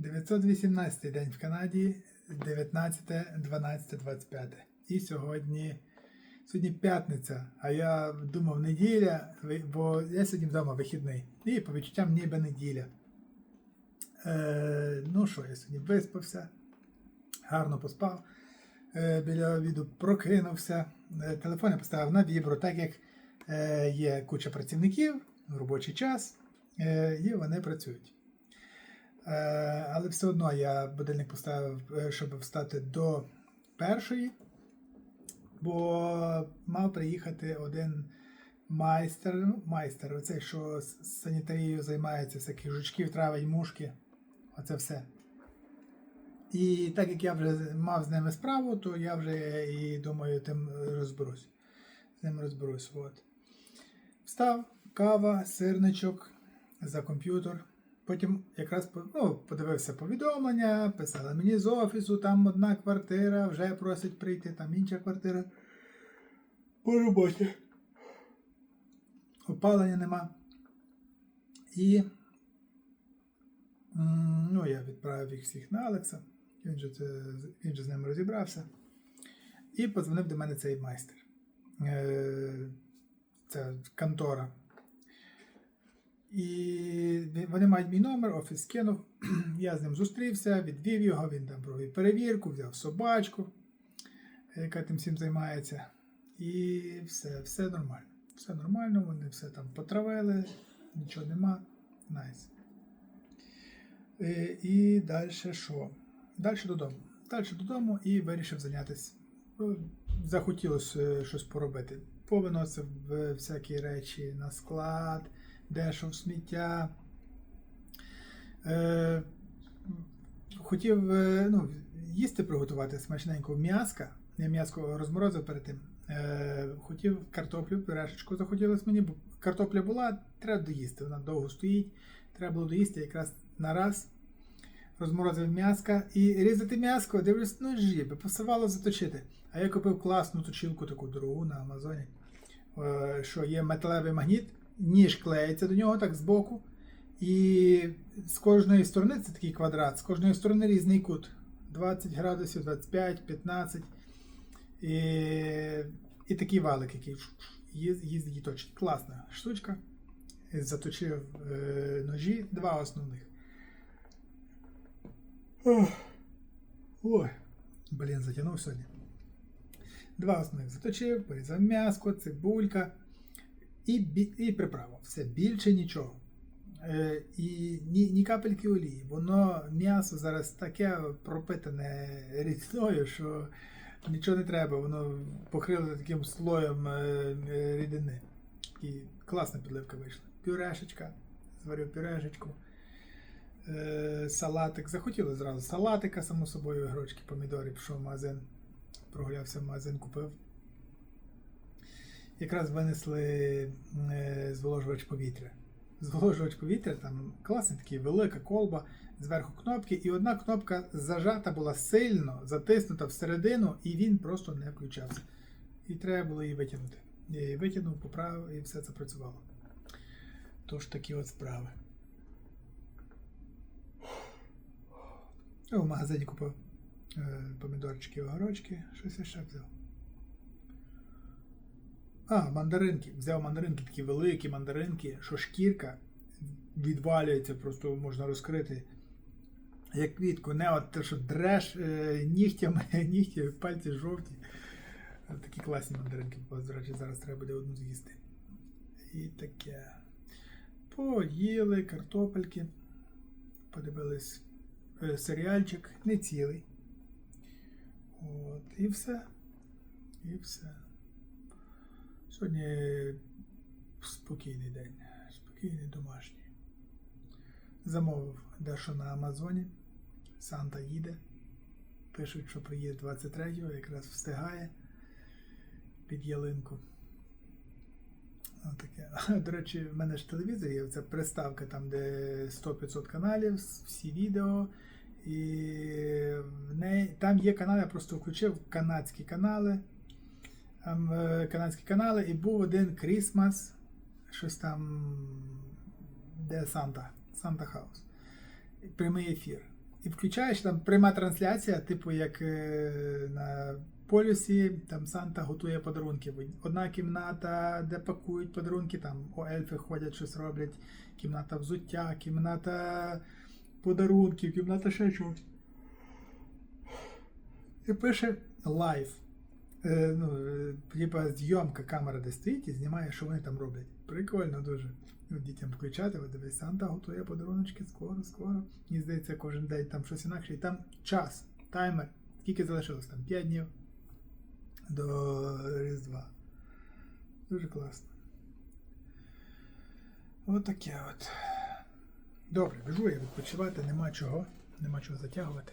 918 день в Канаді, 19, 12, 25. І сьогодні, сьогодні п'ятниця, а я думав неділя, бо я сьогодні вдома вихідний. І по відчуттям ніби неділя. Е, ну що, я сьогодні виспався, гарно поспав. Е, біля обіду прокинувся. Е, телефон я поставив на вібро, так як е, є куча працівників, робочий час, е, і вони працюють. Е, але все одно я будильник поставив, е, щоб встати до першої, бо мав приїхати один майстер, ну, майстер, оцей, що санітарією займається, всяких жучків, травень, мушки. Оце все. І так як я вже мав з ними справу, то я вже і думаю, тим розберусь. З ним розберусь. От. Встав, кава, сирничок за комп'ютер. Потім якраз ну, подивився повідомлення, писали мені з офісу, там одна квартира, вже просять прийти, там інша квартира. По роботі. Опалення нема. І ну, я відправив їх всіх на Алекса. Він же, він же з ними розібрався. І подзвонив до мене цей майстер. Е, Це контора. І вони мають мій номер, офіс кинув. Я з ним зустрівся, відвів його, він там провів перевірку, взяв собачку, яка тим всім займається. І все, все нормально. Все нормально, вони все там потравили, нічого нема. Найс. Е, І далі що? Далі додому. Далі додому і вирішив зайнятися. Ну, Захотілося е, щось поробити. Повиносив е, всякі речі на склад, дешев сміття. Е, хотів е, ну, їсти приготувати смачненько м'яска. Я м'яско розморозив перед тим. Е, хотів картоплю, пюрешечку захотілося мені, бо картопля була, треба доїсти. Вона довго стоїть. Треба було доїсти якраз на раз. Розморозив м'яска і різати м'яско, дивлюсь, ну жібе, посивало заточити. А я купив класну точилку, таку дорогу на Амазоні, е, що є металевий магніт, ніж клеїться до нього так збоку. І з кожної сторони це такий квадрат, з кожної сторони різний кут. 20 градусів, 25, 15. І, і такий валик, який їздить і точить. Класна штучка. Заточив е, ножі, два основних. Ой, блін, затягнув сьогодні. Два основних заточив, порізав м'яско, цибулька і, і приправа. Все, більше нічого. Е, і ні, ні капельки олії. Воно м'ясо зараз таке пропитане рідиною, що нічого не треба, воно покрило таким слоєм е, е, рідини. І класна підливка вийшла. Пюрешечка, зварив пюрешечку. Салатик. Захотіли зразу салатика, само собою, грочки, помідори, пішов в магазин, прогулявся в магазин, купив. Якраз винесли зволожувач повітря. Зволожувач повітря, там класний такий велика колба, зверху кнопки, і одна кнопка зажата була сильно, затиснута всередину, і він просто не включався. І треба було її витягнути. Я її витягнув, поправив, і все це працювало. Тож такі от справи. Я в магазині купив е, помідорчики, огорочки, щось я ще взяв. А, мандаринки. Взяв мандаринки, такі великі мандаринки, що шкірка відвалюється, просто можна розкрити. Як квітку, не от те, що дреш е, нігтями, нігті, пальці жовті. Такі класні мандаринки. До речі, зараз треба буде одну з'їсти. І таке. Поїли картопельки. Подивились е, серіальчик, не цілий. От, і все. І все. Сьогодні спокійний день, спокійний домашній. Замовив дещо на Амазоні. Санта їде. Пишуть, що приїде 23-го, якраз встигає під ялинку. Отаке. До речі, в мене ж телевізор є, це приставка там, де 100-500 каналів, всі відео. І в неї, там є канали, я просто включив канадські канали. Там, е, канадські канали, і був один Крісмас, щось там, де Санта, Санта Хаус. Прямий ефір. і включаєш там пряма трансляція, типу як е, на полюсі, там Санта готує подарунки. Одна кімната, де пакують подарунки, там о, ельфи ходять, щось роблять, кімната взуття, кімната подарунків, кімната ще чогось. І пише лайв. Е, ну, е, типа зйомка камера де стоїть і знімає, що вони там роблять. Прикольно дуже. Ну, дітям включати, от дивись, Санта готує подаруночки скоро, скоро. Мені здається, кожен день там щось інакше. І там час, таймер. Скільки залишилось там? 5 днів до Різдва. Дуже класно. От таке от. Добре, біжу я відпочивати, нема чого, нема чого затягувати.